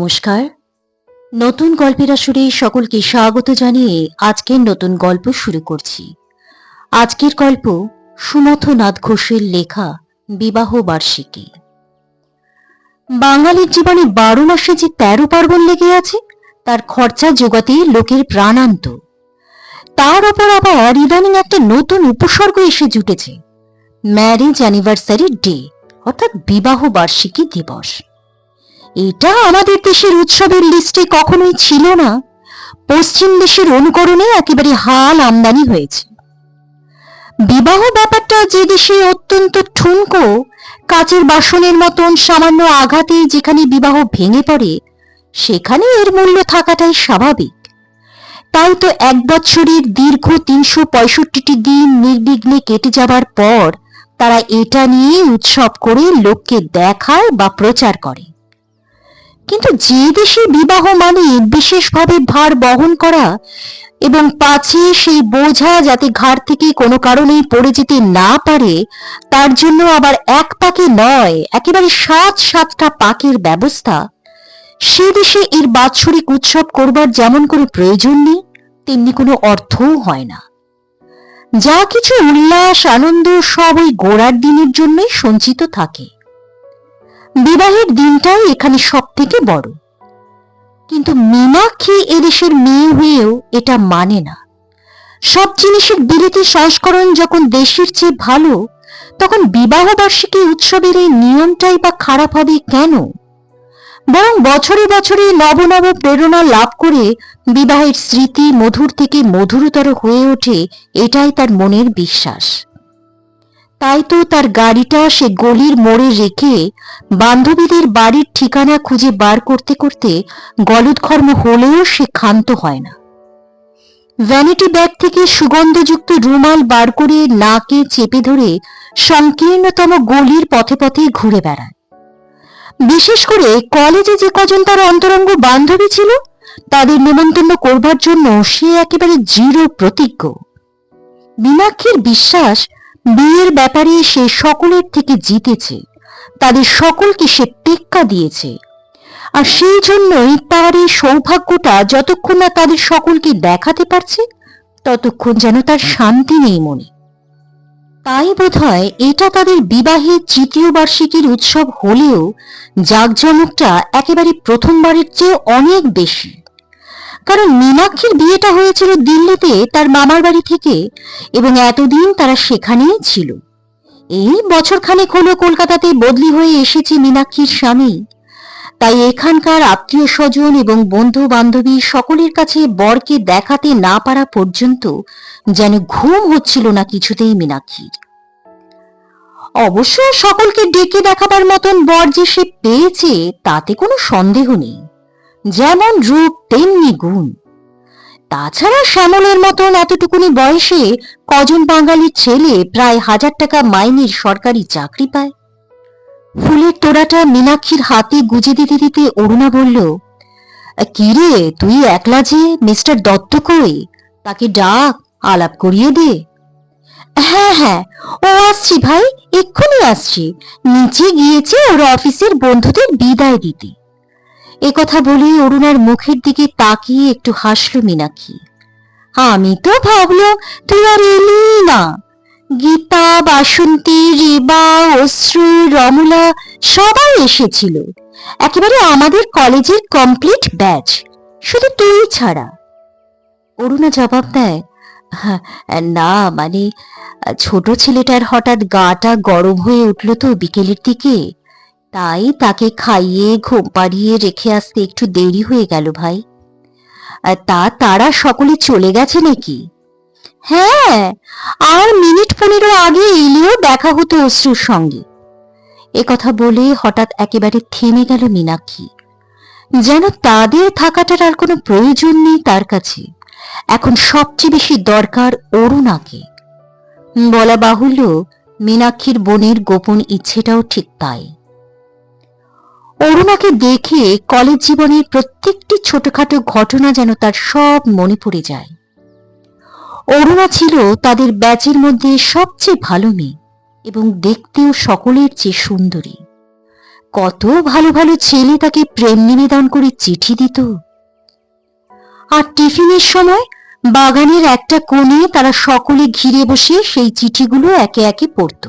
নমস্কার। নতুন গল্পের আসরে সকলকে স্বাগত জানিয়ে আজকের নতুন গল্প শুরু করছি। আজকের গল্প সুমথনাথ ঘোষের লেখা বিবাহ বার্ষিকী। বাঙালির জীবনে বারো মাসে যে তেরো পার্বণ লেগে আছে, তার খরচা জোগাতে লোকের প্রাণান্ত। তার ওপর আবার ইদানিং একটা নতুন উপসর্গ এসে জুটেছে। ম্যারেজ অ্যানিভার্সারি ডে, অর্থাৎ বিবাহ বার্ষিকী দিবস। এটা আমাদের দেশের উৎসবের লিস্টে কখনোই ছিল না। পশ্চিম দেশের অনুকরণে একেবারে হাল আমদানি হয়েছে। বিবাহ ব্যাপারটা যে দেশে অত্যন্ত ঠুনকো, কাচের বাসনের মতন সামান্য আঘাতে যেখানে বিবাহ ভেঙে পড়ে, সেখানে এর মূল্য থাকাটাই স্বাভাবিক। তাই তো এক বছরের দীর্ঘ তিনশো পঁয়ষট্টিটি দিন নির্বিঘ্নে কেটে যাবার পর তারা এটা নিয়ে উৎসব করে লোককে দেখায় বা প্রচার করে। কিন্তু যে দেশে বিবাহ মানে বিশেষভাবে ভার বহন করা এবং পাছে সেই বোঝা যাতে ঘাড় থেকে কোনো কারণেই পড়ে যেতে না পারে, তার জন্য আবার এক পাকে নয়, একেবারে সাত সাতটা পাকের ব্যবস্থা। সে দেশে এর বাৎসরিক উৎসব করবার যেমন কোনো প্রয়োজন নেই, তেমনি কোনো অর্থও হয় না। যা কিছু উল্লাস, আনন্দ সব ওই গোড়ার দিনের জন্যই সঞ্চিত থাকে। বিবাহের দিনটাই এখানে সব থেকে বড়। কিন্তু মীনাক্ষী এদেশের মেয়ে হয়েও এটা মানে না। সব জিনিসের বিলিতি সংস্করণ যখন দেশের চেয়ে ভালো, তখন বিবাহ বার্ষিকী উৎসবের এই নিয়মটাই বা খারাপ হবে কেন? বরং বছরে বছরে নব নব প্রেরণা লাভ করে বিবাহের স্মৃতি মধুর থেকে মধুরতর হয়ে ওঠে, এটাই তার মনের বিশ্বাস। তাই তো তার গাড়িটা সে গলির মোড়ে রেখে বান্ধবীদের বাড়ির ঠিকানা খুঁজে বার করতে করতে গলদঘর্ম হলেও সে ক্ষান্ত হয় না। ভ্যানিটি ব্যাগ থেকে সুগন্ধযুক্ত রুমাল বার করে নাকে চেপে ধরে সংকীর্ণতম গলির পথে পথে ঘুরে বেড়ায়। বিশেষ করে কলেজে যে কজন তার অন্তরঙ্গ বান্ধবী ছিল, তাদের নিমন্ত্রণ করবার জন্য সে একেবারে জিরো প্রতিজ্ঞ। মীনাক্ষীর বিশ্বাস বিয়ের ব্যাপারে সে সকলের থেকে জিতেছে। তাদের সকলকে সে টেক্কা দিয়েছে। আর সেই জন্যই তার এই সৌভাগ্যটা যতক্ষণ না তাদের সকলকে দেখাতে পারছে, ততক্ষণ যেন তার শান্তি নেই মনে। তাই বোধহয় এটা তাদের বিবাহের তৃতীয় বার্ষিকীর উৎসব হলেও জাঁকজমকটা একেবারে প্রথমবারের চেয়ে অনেক বেশি। কারণ মীনাক্ষীর বিয়েটা হয়েছিল দিল্লিতে তার মামার বাড়ি থেকে এবং এতদিন তারা সেখানেই ছিল। এই বছরখানেক হলো কলকাতাতে বদলি হয়ে এসেছে মীনাক্ষীর স্বামী। তাই এখানকার আত্মীয় স্বজন এবং বন্ধু বান্ধবী সকলের কাছে বরকে দেখাতে না পারা পর্যন্ত যেন ঘুম হচ্ছিল না কিছুতেই মীনাক্ষীর। অবশ্য সকলকে ডেকে দেখাবার মতন বর যে সে পেয়েছে, তাতে কোনো সন্দেহ নেই। যেমন রূপ, তেমনি গুণ। তাছাড়া শ্যামলের মতন এতটুকুনি বয়সে কজন বাঙালির ছেলে প্রায় হাজার টাকা মাইনের সরকারি চাকরি পায়? ফুলের তোড়াটা মীনাক্ষীর হাতে গুজে দিতে দিতে অরুণা বলল কিরে তুই একলা যে মিস্টার দত্ত কই? তাকে ডাক, আলাপ করিয়ে দে। হ্যাঁ হ্যাঁ ও আসছি ভাই, এক্ষুনি আসছি। নিচে গিয়েছে ওর অফিসের বন্ধুদের বিদায় দিতে। এ কথা বলে অরুণার মুখের দিকে তাকিয়ে একটু হাসল মীনাক্ষী। আমি তো ভাবলাম তুই আর এলি না। গীতা বাসন্তী রেবা অশ্রু রমলা সবাই এসেছিল। একেবারে আমাদের কলেজের কমপ্লিট ব্যাচ। শুধু তুই ছাড়া। অরুণা জবাব দেয় "হ্যাঁ, না মানে ছোট ছেলেটার হঠাৎ গাটা গরম হয়ে উঠল তো বিকেলের দিকে। তাই তাকে খাইয়ে, ঘুম পাড়িয়ে রেখে আসতে একটু দেরি হয়ে গেল ভাই। তা তারা সকলে চলে গেছে নাকি? হ্যাঁ আর মিনিট পনেরো আগে এলেও দেখা হতো অশ্রুর সঙ্গে। কথা বলে হঠাৎ একেবারে থেমে গেল মীনাক্ষী। যেন তাদের থাকাটার আর কোনো প্রয়োজন নেই তার কাছে। এখন সবচেয়ে বেশি দরকার অরুণাকে। বলা বাহুল্য, মীনাক্ষীর বোনের গোপন ইচ্ছেটাও ঠিক তাই। অরুণাকে দেখে কলেজ জীবনের প্রত্যেকটি ছোটখাটো ঘটনা যেন তার সব মনে পড়ে যায়। অরুণা ছিল তাদের ব্যাচের মধ্যে সবচেয়ে ভালো মেয়ে এবং দেখতেও সকলের চেয়ে সুন্দরী। কত ভালো ভালো ছেলে তাকে প্রেম নিবেদন করে চিঠি দিত। আর টিফিনের সময় বাগানের একটা কোণে তারা সকলে ঘিরে বসে সেই চিঠিগুলো একে একে পড়ত।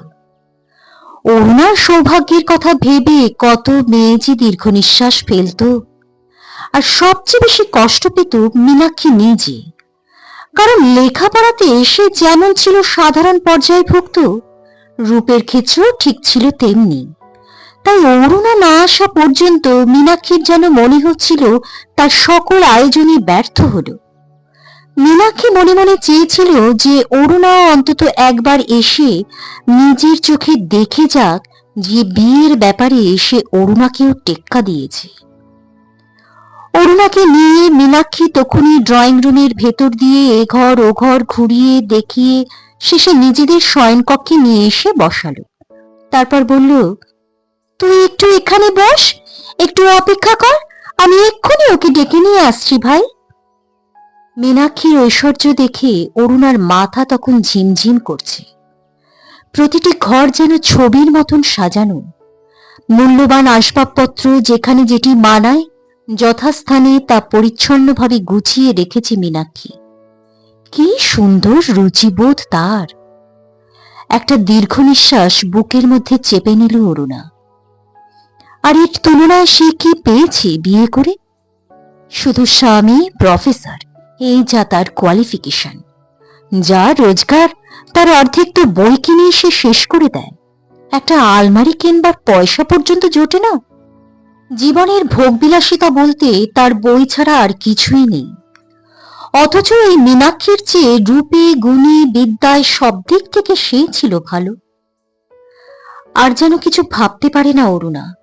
অরুণার সৌভাগ্যের কথা ভেবে কত মেয়ে যে দীর্ঘ নিঃশ্বাস ফেলত। আর সবচেয়ে বেশি কষ্ট পেত মীনাক্ষী নিজে। কারণ লেখাপড়াতে সে যেমন ছিল সাধারণ পর্যায়ে পর্যায়ভুক্ত রূপের ক্ষেত্রেও ঠিক ছিল তেমনি। তাই অরুণা না আসা পর্যন্ত মীনাক্ষীর যেন মনে হচ্ছিল তার সকল আয়োজনই ব্যর্থ হলো। মীনাক্ষী মনে মনে চেয়েছিল যে অরুণা অন্তত একবার এসে নিজের চোখে দেখে যাক যে বিয়ের ব্যাপারে সে অরুণাকেও টেক্কা দিয়েছে। অরুণাকে নিয়ে মীনাক্ষী তখনই ড্রয়িং রুমের ভেতর দিয়ে এ ঘর ও ঘর ঘুরিয়ে দেখিয়ে শেষে নিজেদের শয়নকক্ষে নিয়ে এসে বসালো। তারপর বলল, তুই একটু এখানে বস, একটু অপেক্ষা কর, আমি এক্ষুনি ওকে ডেকে নিয়ে আসছি ভাই। মীনাক্ষীর ঐশ্বর্য দেখে অরুণার মাথা তখন ঝিমঝিম করছে। প্রতিটি ঘর যেন ছবির মতন সাজানো। মূল্যবান আসবাবপত্র যেখানে যেটি মানায়, যথাস্থানে তা পরিচ্ছন্নভাবে গুছিয়ে রেখেছে মীনাক্ষী। কি সুন্দর রুচিবোধ তার। একটা দীর্ঘ নিঃশ্বাস বুকের মধ্যে চেপে নিল অরুণা। আর এর তুলনায় সে কি পেয়েছে বিয়ে করে? শুধু স্বামী, প্রফেসর। এই যা তার কোয়ালিফিকেশন যা রোজগার, তার অর্ধেক তো বই কিনে সে শেষ করে দেয়। একটা আলমারি কিনবার পয়সা পর্যন্ত জোটে না। জীবনের ভোগবিলাসিতা বলতে তার বই ছাড়া আর কিছুই নেই। অথচ এই মীনাক্ষীর চেয়ে রূপে, গুণে, বিদ্যায় সব দিক থেকে সে ছিল ভালো। আর যেন কিছু ভাবতে পারে না অরুণা।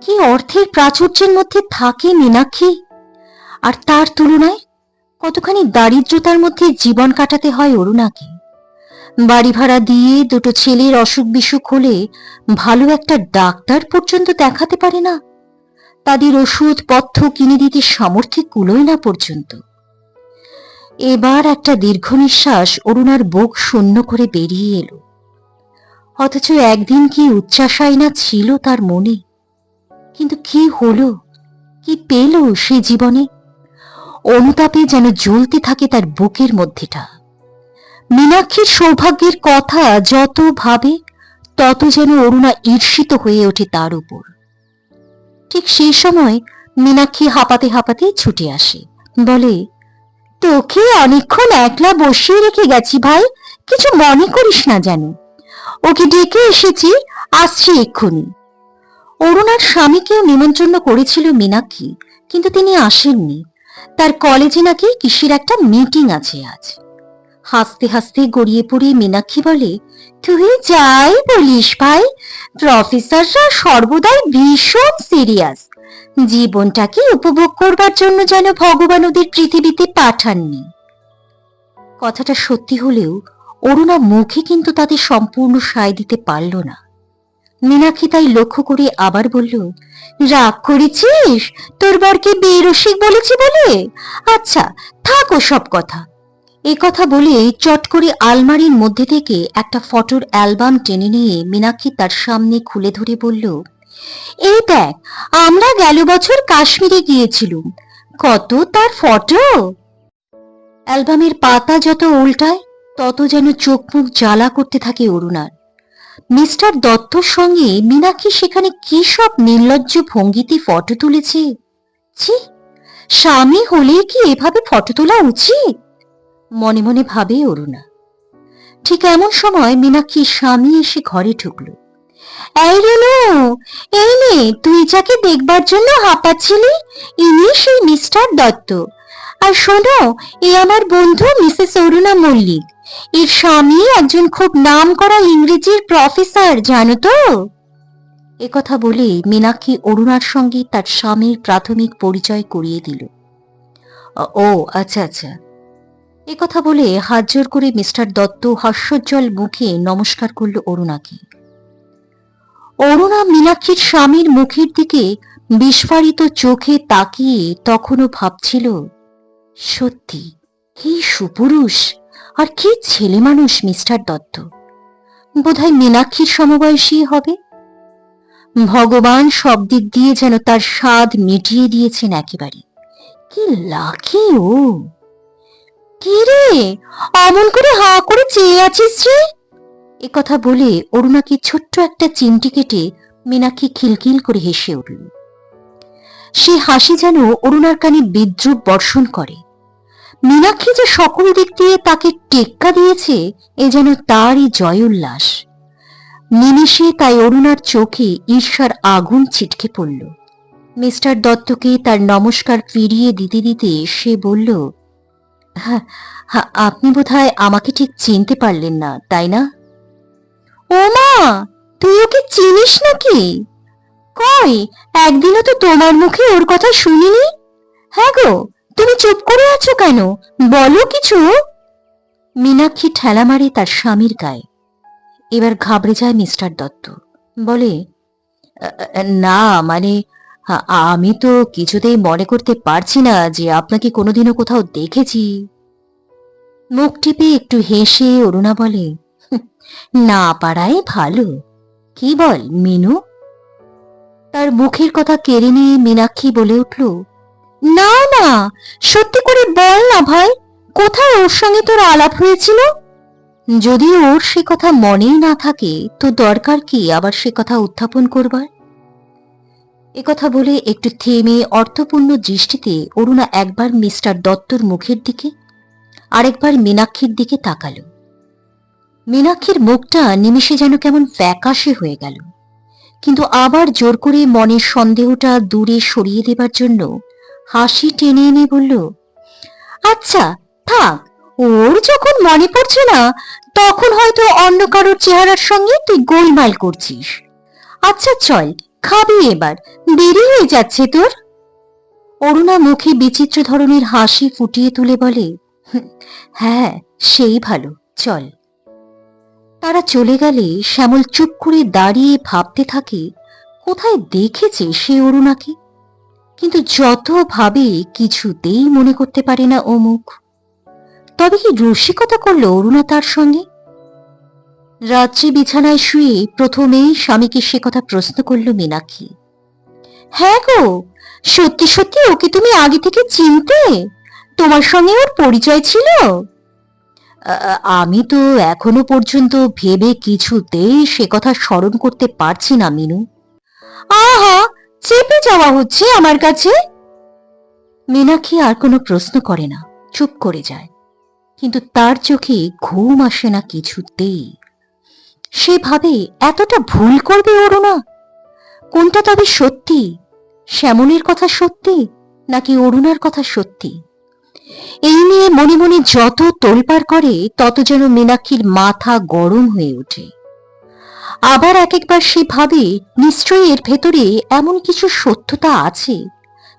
কি অর্থের প্রাচুর্যের মধ্যে থাকে মীনাক্ষী? আর তার তুলনায় কতখানি দারিদ্রতার মধ্যে জীবন কাটাতে হয় অরুণাকে? বাড়ি ভাড়া দিয়ে দুটো ছেলের অসুখ বিসুখ হলে ভালো একটা ডাক্তার পর্যন্ত দেখাতে পারে না। তাদের ওষুধ পথ্য কিনে দিতে সামর্থ্যে কুলোয় না পর্যন্ত। এবার একটা দীর্ঘ নিঃশ্বাস অরুণার বুক শূন্য করে বেরিয়ে এলো। অথচ একদিন কি উচ্চাশাই না ছিল তার মনে? কিন্তু কি হলো? কি পেল সে জীবনে? অনুতাপে যেন জ্বলতে থাকে তার বুকের মধ্যেটা। মীনাক্ষীর সৌভাগ্যের কথা যত ভাবে, তত যেন অরুণা ঈর্ষিত হয়ে ওঠে তার উপর। ঠিক সেই সময় মীনাক্ষী হাঁপাতে হাঁপাতে ছুটে আসে। বলে, তোকে অনেকক্ষণ একলা বসিয়ে রেখে গেছি ভাই, কিছু মনে করিস না যেন ওকে ডেকে এসেছি, আসছি এক্ষুনি। অরুণার স্বামীকেও নিমন্ত্রণ করেছিল মীনাক্ষী, কিন্তু তিনি আসেননি। তার কলেজে নাকি কিসের একটা মিটিং আছে আজ। হাসতে হাসতে গড়িয়ে পড়ে মীনাক্ষী বলে, তুই যাই বলিস ভাই প্রফেসররা সর্বদাই ভীষণ সিরিয়াস জীবনটাকে উপভোগ করবার জন্য যেন ভগবান ওদের পৃথিবীতে পাঠাননি। কথাটা সত্যি হলেও অরুণা মুখে কিন্তু তাদের সম্পূর্ণ সায় দিতে পারল না। মীনাক্ষী তাই লক্ষ্য করে আবার বলল, রাগ করেছিস? তোর বরকে বেরসিক বলেছি বলে? আচ্ছা থাকো সব কথা। এ কথা বলে চট করে আলমারির মধ্যে থেকে একটা ফটোর অ্যালবাম টেনে নিয়ে মীনাক্ষী তার সামনে খুলে ধরে বলল, এই দেখ, আমরা গেল বছর কাশ্মীরে গিয়েছিলুম। কত তার ফটো? অ্যালবামের পাতা যত উল্টায়, তত যেন চোখ মুখ জ্বালা করতে থাকে অরুণার। মিস্টার দত্তর সঙ্গে মীনাক্ষী সেখানে কি সব নির্লজ্জ ভঙ্গিতে ফটো তুলেছে? ছি, স্বামী হলে কি এভাবে ফটো তোলা উচিত? মনে মনে ভাবে অরুণা। ঠিক এমন সময় মীনাক্ষী স্বামী এসে ঘরে ঢুকলো। এই রেনু এই নে, তুই যাকে দেখবার জন্য হাঁপাচ্ছিলি, ইনি সেই মিস্টার দত্ত। আর শোনো এ আমার বন্ধু মিসেস অরুণা মল্লিক। এর স্বামী একজন খুব নাম করা ইংরেজির প্রফেসর, জানো তো? কথা বলে মীনাক্ষী অরুণার সঙ্গে তার স্বামীর প্রাথমিক পরিচয় করিয়ে দিল। ও আচ্ছা আচ্ছা। এ কথা বলে হাত জোর করে মিস্টার দত্ত হাস্যোজ্জ্বল মুখে নমস্কার করল অরুণাকে। অরুণা মীনাক্ষীর স্বামীর মুখের দিকে বিস্ফারিত চোখে তাকিয়ে তখনও ভাবছিল সত্যি, কি সুপুরুষ আর কি ছেলে মানুষ, মিস্টার দত্ত। বোধহয় মীনাক্ষীর সমবয়সী হবে। ভগবান সব দিক দিয়ে যেন তার স্বাদ মিটিয়ে দিয়েছেন একেবারে। কি লাকি ও! কি রে, অমন করে হা করে চেয়ে আছিস রে? এ কথা বলে অরুণাকে ছোট্ট একটা চিমটি কেটে মীনাক্ষী খিলখিল করে হেসে উঠল। সে হাসি যেন অরুণার কানে বিদ্রুপ বর্ষণ করে। মীনাক্ষী যে সকল দিক দিয়ে তাকে টেক্কা দিয়েছে এ যেন তারই জয় উল্লাস নিমিষে তাই অরুণার চোখে ঈর্ষার আগুন ছিটকে পড়ল। মিস্টার দত্তকে তার নমস্কার ফিরিয়ে দিতে দিতে সে বলল "হ্যাঁ, হ্যাঁ, আপনি বোধহয় আমাকে ঠিক চিনতে পারলেন না তাই না? ও মা তুই ওকে চিনিস নাকি? কই একদিনও তো তোমার মুখে ওর কথা শুনিনি? হ্যাঁ গো তুমি চুপ করে আছো কেন? বলো কিছু। মীনাক্ষী ঠেলা মারে তার স্বামীর গায়ে। এবার ঘাবড়ে যায় মিস্টার দত্ত। বলে "আ, আ, না মানে আমি তো কিছুতেই মনে করতে পারছি না যে আপনাকে কোনোদিনও কোথাও দেখেছি। মুখ টিপে একটু হেসে অরুণা বলে না পারাই ভালো। কি বল মিনু? তার মুখের কথা কেড়ে নিয়ে মীনাক্ষী বলে উঠল না না, সত্যি করে বল না ভাই, কোথায় ওর সঙ্গে তোর আলাপ হয়েছিল? যদি ওর সে কথা মনেই না থাকে, তো দরকার কি আবার সে কথা উত্থাপন করবার? কথা বলে একটু থেমে অর্থপূর্ণ দৃষ্টিতে অরুণা একবার মিস্টার দত্তর মুখের দিকে, আরেকবার মীনাক্ষীর দিকে তাকালো। মীনাক্ষীর মুখটা নিমিষে যেন কেমন ফ্যাকাশে হয়ে গেল। কিন্তু আবার জোর করে মনের সন্দেহটা দূরে সরিয়ে দেবার জন্য হাসি টেনে এনে বলল আচ্ছা থাক ওর যখন মনে পড়ছে না তখন হয়তো অন্য কারোর চেহারার সঙ্গে তুই গোলমাল করছিস। আচ্ছা চল খাবি এবার দেরি হয়ে যাচ্ছে তোর? অরুণা মুখে বিচিত্র ধরনের হাসি ফুটিয়ে তুলে বলে "হুঁ, হ্যাঁ সেই ভালো চল। তারা চলে গেলে শ্যামল চুপ করে দাঁড়িয়ে ভাবতে থাকে কোথায় দেখেছে সে অরুণাকে? কিন্তু যত ভাবে কিছুতেই মনে করতে পারে না মুখ তবে কি রসিকতা করল অরুণা তার সঙ্গে? রাত্রি বিছানায় শুয়ে প্রথমেই স্বামীকে সে কথা প্রশ্ন করল মীনাক্ষী। হ্যাঁ গো, সত্যি সত্যি ওকে তুমি আগে থেকে চিনতে? তোমার সঙ্গে ওর পরিচয় ছিল? আমি তো এখনও পর্যন্ত ভেবে কিছুতেই সে কথা স্মরণ করতে পারছি না মিনু। আহা চেপে যাওয়া হচ্ছে আমার কাছে। মীনাক্ষী আর কোনো প্রশ্ন করে না, চুপ করে যায়। কিন্তু তার চোখে ঘুম আসে না কিছুতেই। সে ভাবে এতটা ভুল করবে অরুণা কোনটা তবে সত্যি? শ্যামলের কথা সত্যি, নাকি অরুণার কথা সত্যি? এই নিয়ে মনে মনে যত তোলপাড় করে, তত যেন মীনাক্ষীর মাথা গরম হয়ে ওঠে। আবার এক একবার সে ভাবে, নিশ্চয়ই এর ভেতরে এমন কিছু সত্যতা আছে।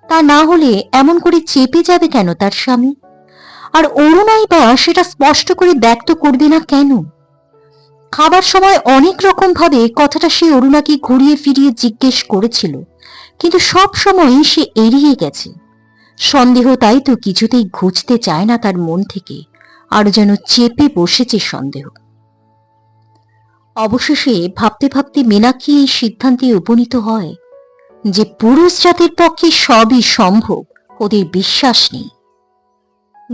তা না হলে এমন করে চেপে যাবে কেন তার স্বামী? আর অরুণাই বা সেটা স্পষ্ট করে ব্যক্ত করবে না কেন? খাবার সময় অনেক রকম ভাবে কথাটা সে অরুণাকে ঘুরিয়ে ফিরিয়ে জিজ্ঞেস করেছিল, কিন্তু সব সময় সে এড়িয়ে গেছে। সন্দেহ তাই তো কিছুতেই ঘুচতে চায় না তার মন থেকে, আর যেন চেপে বসেছে সন্দেহ। অবশেষে ভাবতে ভাবতে মীনাক্ষী এই সিদ্ধান্তে উপনীত হয় যে পুরুষ জাতির পক্ষে সবই সম্ভব, ওদের বিশ্বাস নেই।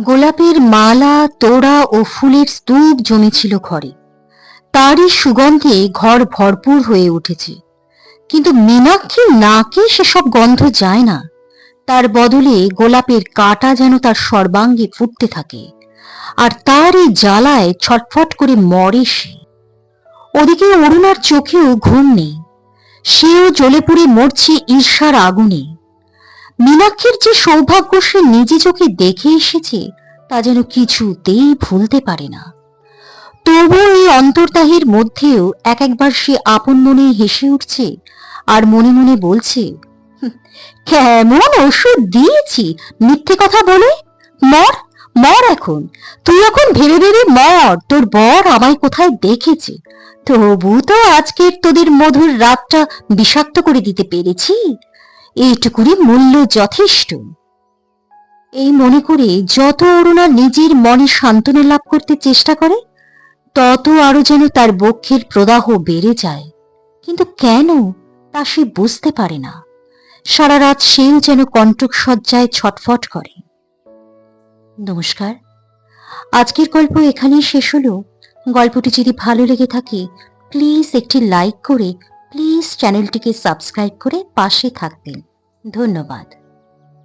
গোলাপের মালা, তোড়া ও ফুলের স্তূপ জমেছিল ঘরে। তারই সুগন্ধে ঘর ভরপুর হয়ে উঠেছে। কিন্তু মীনাক্ষীর নাকে সেসব গন্ধ যায় না। তার বদলে গোলাপের কাঁটা যেন তার সর্বাঙ্গে ফুটতে থাকে। আর তার এই জ্বালায় ছটফট করে মরে সে। ওদিকে অরুণার চোখেও ঘুম নেই। সেও জ্বলে পুড়ে মরছে ঈর্ষার আগুনে। মীনাক্ষীর যে সৌভাগ্য সে নিজে চোখে দেখে এসেছে তা যেন কিছুতেই ভুলতে পারে না। তবু এই অন্তর্দাহের মধ্যেও এক একবার সে আপন মনে হেসে উঠছে আর মনে মনে বলছে "হুঁ, কেমন ওষুধ দিয়েছি মিথ্যে কথা বলে? মর মর এখন। তুই এখন ভেবে ভেবে মর তোর বর আমায় কোথায় দেখেছে? তবু তো আজকের তোদের মধুর রাতটা বিষাক্ত করে দিতে পেরেছি। এইটুকুরই মূল্য যথেষ্ট। এই মনে করে যত অরুণা নিজের মনে সান্ত্বনা লাভ করতে চেষ্টা করে, তত আরও যেন তার বক্ষের প্রদাহ বেড়ে যায়। কিন্তু কেন তা সে বুঝতে পারে না। সারা রাত সেও যেন কণ্টক সজ্জায় ছটফট করে। নমস্কার। আজকের গল্প এখানেই শেষ হলো। গল্পটি যদি ভালো লেগে থাকে প্লিজ একটি লাইক করে প্লিজ চ্যানেলটিকে সাবস্ক্রাইব করে পাশে থাকবেন। ধন্যবাদ।